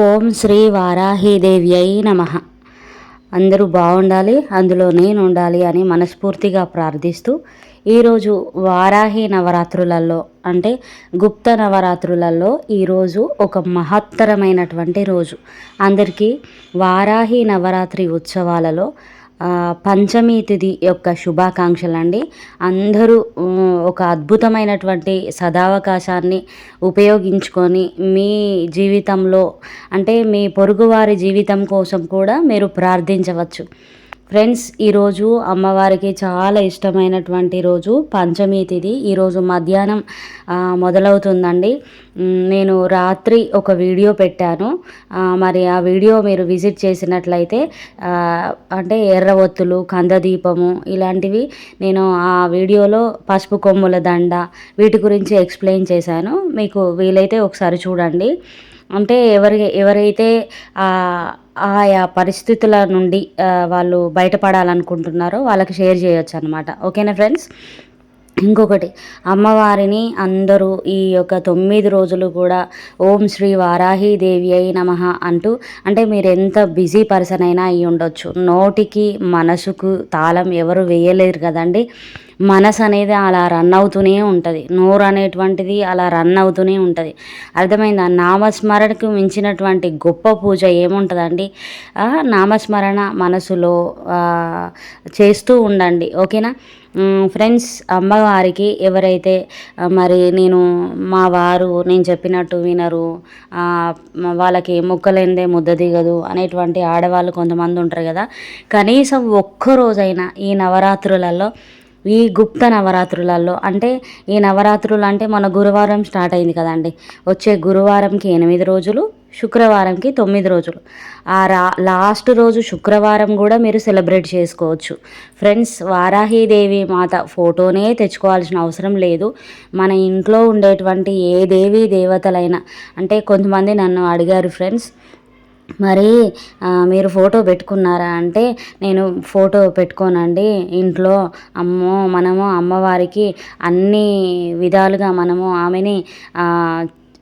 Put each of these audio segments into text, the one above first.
ఓం శ్రీ వారాహీదేవ్యై నమ. అందరూ బాగుండాలి అందులో నేను ఉండాలి అని మనస్ఫూర్తిగా ప్రార్థిస్తూ ఈరోజు వారాహి నవరాత్రులలో అంటే గుప్త నవరాత్రులలో ఈరోజు ఒక మహత్తరమైనటువంటి రోజు. అందరికీ వారాహి నవరాత్రి ఉత్సవాలలో పంచమి తిథి యొక్క శుభాకాంక్షలు అండి అందరూ ఒక అద్భుతమైనటువంటి సదావకాశాన్ని ఉపయోగించుకొని మీ జీవితంలో అంటే మీ పొరుగువారి జీవితం కోసం కూడా మీరు ప్రార్థించవచ్చు. ఫ్రెండ్స్ ఈరోజు అమ్మవారికి చాలా ఇష్టమైనటువంటి రోజు పంచమి తిథి ఈరోజు మధ్యాహ్నం మొదలవుతుందండి. నేను రాత్రి ఒక వీడియో పెట్టాను. మరి ఆ వీడియో మీరు విజిట్ చేసినట్లయితే అంటే ఎర్ర ఒత్తులు కందదీపము ఇలాంటివి నేను ఆ వీడియోలో పసుపు కొమ్ముల దండ వీటి గురించి ఎక్స్ప్లెయిన్ చేశాను. మీకు వీలైతే ఒకసారి చూడండి. అంటే ఎవరి ఎవరైతే ఆయా పరిస్థితుల నుండి వాళ్ళు బయటపడాలనుకుంటున్నారో వాళ్ళకి షేర్ చేయొచ్చు అనమాట ఓకేనా ఫ్రెండ్స్? ఇంకొకటి అమ్మవారిని అందరూ ఈ యొక్క తొమ్మిది రోజులు కూడా ఓం శ్రీ వారాహీదేవి అయి నమ అంటూ అంటే మీరు ఎంత బిజీ పర్సన్ అయినా అయి ఉండొచ్చు. నోటికి మనసుకు తాళం ఎవరు వేయలేరు కదండి. మనసు అనేది అలా రన్ అవుతూనే ఉంటుంది. నోరు అనేటువంటిది అలా రన్ అవుతూనే ఉంటుంది. అర్థమైందా? నామస్మరణకు మించినటువంటి గొప్ప పూజ ఏముంటుందండి? నామస్మరణ మనసులో చేస్తూ ఉండండి. ఓకేనా? ఫ్రెండ్స్ అమ్మవారికి ఎవరైతే మరి నేను మా వారు నేను చెప్పినట్టు వినరు వాళ్ళకి మొక్కలేందే ముద్ద దిగదు అనేటువంటి ఆడవాళ్ళు కొంతమంది ఉంటారు కదా. కనీసం ఒక్కరోజైనా ఈ నవరాత్రులలో ఈ గుప్త నవరాత్రులలో అంటే ఈ నవరాత్రులు అంటే మన గురువారం స్టార్ట్ అయింది కదండి. వచ్చే గురువారంకి ఎనిమిది రోజులు శుక్రవారంకి తొమ్మిది రోజులు. ఆ రా లాస్ట్ రోజు శుక్రవారం కూడా మీరు సెలబ్రేట్ చేసుకోవచ్చు. ఫ్రెండ్స్ వారాహీదేవి మాత ఫోటోనే తెచ్చుకోవాల్సిన అవసరం లేదు. మన ఇంట్లో ఉండేటువంటి ఏ దేవి దేవతలైనా అంటే కొంతమంది నన్ను అడిగారు ఫ్రెండ్స్ మరి మీరు ఫోటో పెట్టుకున్నారా? అంటే నేను ఫోటో పెట్టుకోనండి. ఇంట్లో అమ్మో మనము అమ్మవారికి అన్ని విధాలుగా మనము ఆమెని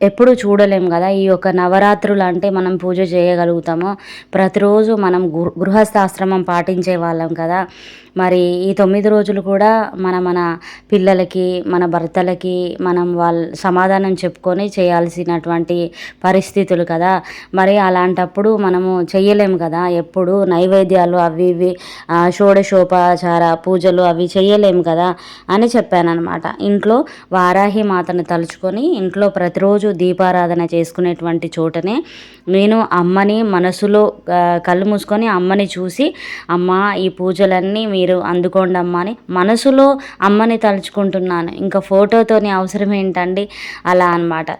ఎప్పుడు చూడలేము కదా ఈ యొక్క నవరాత్రులు అంటే మనం పూజ చేయగలుగుతాము. ప్రతిరోజు మనం గృహస్థాశ్రమం పాటించే వాళ్ళం కదా. మరి ఈ తొమ్మిది రోజులు కూడా మన మన పిల్లలకి మన భర్తలకి మనం వాళ్ళ సమాధానం చెప్పుకొని చేయాల్సినటువంటి పరిస్థితులు కదా. మరి అలాంటప్పుడు మనము చేయలేము కదా. ఎప్పుడు నైవేద్యాలు అవి ఇవి షోడశోపచార పూజలు అవి చేయలేము కదా అని చెప్పానమాట ఇంట్లో వారాహి మాతను తలుచుకొని ఇంట్లో ప్రతిరోజు దీపారాధన చేసుకునేటువంటి చోటనే నేను అమ్మని మనసులో కళ్ళు మూసుకొని అమ్మని చూసి అమ్మ ఈ పూజలన్నీ మీ మీరు అందుకోండి అమ్మ అని మనసులో అమ్మని తలుచుకుంటున్నాను. ఇంకా ఫోటోతోని అవసరం ఏంటండి? అలా అనమాట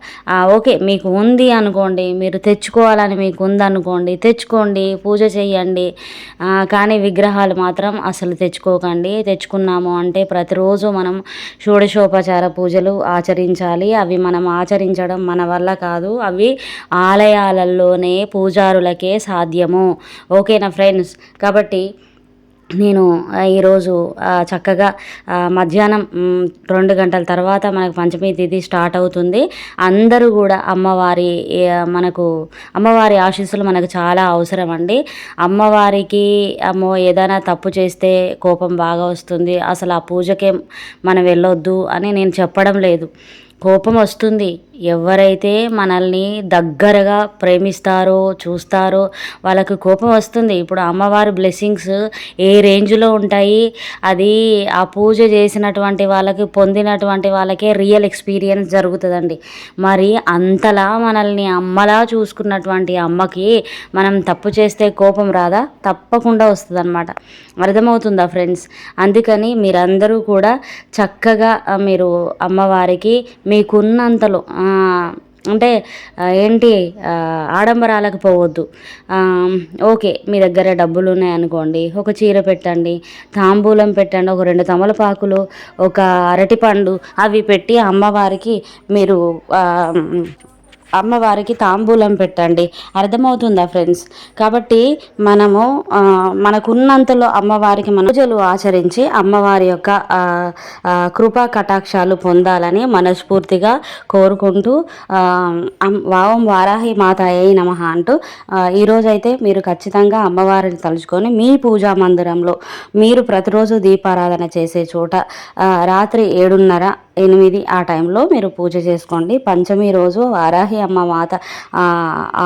ఓకే మీకు ఉంది అనుకోండి మీరు తెచ్చుకోవాలని మీకు ఉందనుకోండి తెచ్చుకోండి పూజ చేయండి కానీ విగ్రహాలు మాత్రం అసలు తెచ్చుకోకండి. తెచ్చుకున్నాము అంటే ప్రతిరోజు మనం షోడశోపచార పూజలు ఆచరించాలి. అవి మనం ఆచరించడం మన వల్ల కాదు. అవి ఆలయాలలోనే పూజారులకే సాధ్యము. ఓకేనా ఫ్రెండ్స్? కాబట్టి నేను ఈరోజు చక్కగా మధ్యాహ్నం రెండు గంటల తర్వాత మనకు పంచమి తిథి స్టార్ట్ అవుతుంది. అందరూ కూడా అమ్మవారి మనకు అమ్మవారి ఆశీస్సులు మనకు చాలా అవసరం అండి. అమ్మవారికి అమ్మో ఏదైనా తప్పు చేస్తే కోపం బాగా వస్తుంది. అసలు ఆ పూజకే మనం వెళ్ళొద్దు అని నేను చెప్పడం లేదు. కోపం వస్తుంది. ఎవరైతే మనల్ని దగ్గరగా ప్రేమిస్తారో చూస్తారో వాళ్ళకు కోపం వస్తుంది. ఇప్పుడు అమ్మవారి బ్లెస్సింగ్స్ ఏ రేంజ్లో ఉంటాయి? అది ఆ పూజ చేసినటువంటి వాళ్ళకి పొందినటువంటి వాళ్ళకే రియల్ ఎక్స్పీరియన్స్ జరుగుతుందండి. మరి అంతలా మనల్ని అమ్మలా చూసుకున్నటువంటి అమ్మకి మనం తప్పు చేస్తే కోపం రాదా? తప్పకుండా వస్తుంది అనమాట అర్థమవుతుందా ఫ్రెండ్స్ అందుకని మీరందరూ కూడా చక్కగా మీరు అమ్మవారికి మీకున్నంతలో అంటే ఏంటి ఆడంబరాలకు పోవద్దు. ఓకే మీ దగ్గర డబ్బులు ఉన్నాయనుకోండి ఒక చీర పెట్టండి తాంబూలం పెట్టండి ఒక రెండు తమలపాకులు ఒక అరటిపండు అవి పెట్టి అమ్మవారికి మీరు అమ్మవారికి తాంబూలం పెట్టండి. అర్థమవుతుందా ఫ్రెండ్స్? కాబట్టి మనము మనకున్నంతలో అమ్మవారికి మన పూజలు ఆచరించి అమ్మవారి యొక్క కృపా కటాక్షాలు పొందాలని మనస్ఫూర్తిగా కోరుకుంటూ వావం వారాహి మాత అయి నమ అంటూ ఈరోజైతే మీరు ఖచ్చితంగా అమ్మవారిని తలుచుకొని మీ పూజా మందిరంలో మీరు ప్రతిరోజు దీపారాధన చేసే చోట రాత్రి ఏడున్నర ఎనిమిది ఆ టైంలో మీరు పూజ చేసుకోండి. పంచమి రోజు వారాహి అమ్మ మాత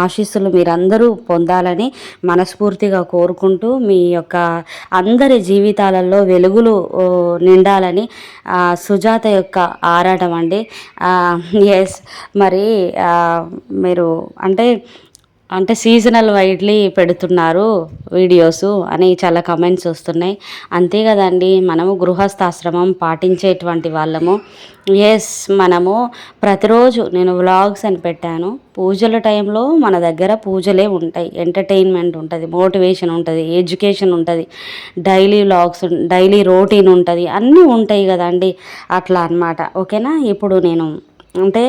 ఆశీస్సులు మీరందరూ పొందాలని మనస్ఫూర్తిగా కోరుకుంటూ మీ యొక్క అందరి జీవితాలలో వెలుగులు నిండాలని సుజాత యొక్క ఆరాటం అండి. ఎస్ మరి మీరు అంటే అంటే సీజనల్ వైడ్లీ పెడుతున్నారు వీడియోస్ అని చాలా కమెంట్స్ వస్తున్నాయి. అంతే కదండి మనము గృహస్థాశ్రమం పాటించేటువంటి వాళ్ళము. ఎస్ మనము ప్రతిరోజు నేను వ్లాగ్స్ అని పెట్టాను. పూజల టైంలో మన దగ్గర పూజలే ఉంటాయి. ఎంటర్టైన్మెంట్ ఉంటుంది మోటివేషన్ ఉంటుంది ఎడ్యుకేషన్ ఉంటుంది డైలీ వ్లాగ్స్ డైలీ రొటీన్ ఉంటుంది అన్నీ ఉంటాయి కదండి. అట్లా అన్నమాట. ఓకేనా ఇప్పుడు నేను అంటే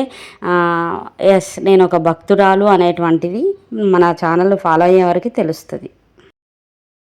ఎస్ నేను ఒక భక్తురాలు అనేటువంటిది మన ఛానల్ ఫాలో అయ్యే వరకు తెలుస్తుంది.